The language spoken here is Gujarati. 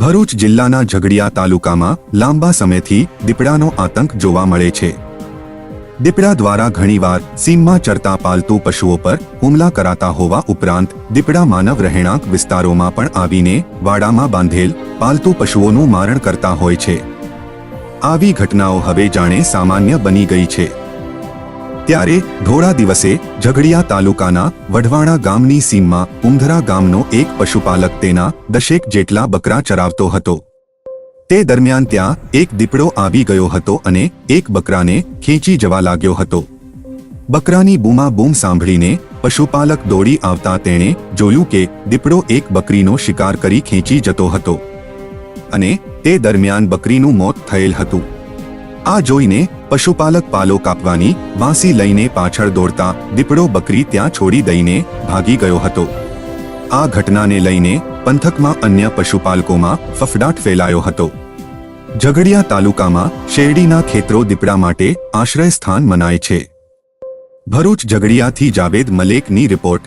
ભરૂચ જિલ્લાના ઝઘડિયા તાલુકામાં લાંબા સમયથી દીપડાનો આતંક જોવા મળે છે. દીપડા દ્વારા ઘણીવાર સીમમાં ચરતા પાલતુ પશુઓ પર હુમલા કરાતા હોવા ઉપરાંત દીપડા માનવ રહેણાંક વિસ્તારોમાં પણ આવીને વાડામાં બાંધેલ પાલતુ પશુઓનું મારણ કરતા હોય છે. આવી ઘટનાઓ હવે જાણે સામાન્ય બની ગઈ છે. ત્યારે ધોળા દિવસે ઝઘડિયા તાલુકાના વઢવાણા ગામની સીમમાં ઉંધરા ગામનો એક પશુપાલક તેના દશેક જેટલા બકરા ચરાવતો હતો. તે દરમિયાન ત્યાં એક દીપડો આવી ગયો હતો અને એક બકરાને ખેંચી જવા લાગ્યો હતો. બકરાની બૂમા બૂમ સાંભળીને પશુપાલક દોડી આવતા તેણે જોયું કે દીપડો એક બકરીનો શિકાર કરી ખેંચી જતો હતો. અને તે દરમિયાન બકરીનું મોત થયેલ હતું. આ જોઈને પશુપાલક પાલો કાપવાની, વાંસી લઈને પાછળ દોડતા દીપડો બકરી ત્યાં છોડી દઈને ભાગી ગયો હતો. આ ઘટનાને લઈને પંથકમાં અન્ય પશુપાલકોમાં ફફડાટ ફેલાયો હતો. ઝઘડિયા તાલુકામાં શેરડીના ખેતરો દીપડા માટે આશ્રય સ્થાન મનાય છે. ભરૂચ ઝઘડિયાથી જાવેદ મલેકની રિપોર્ટ.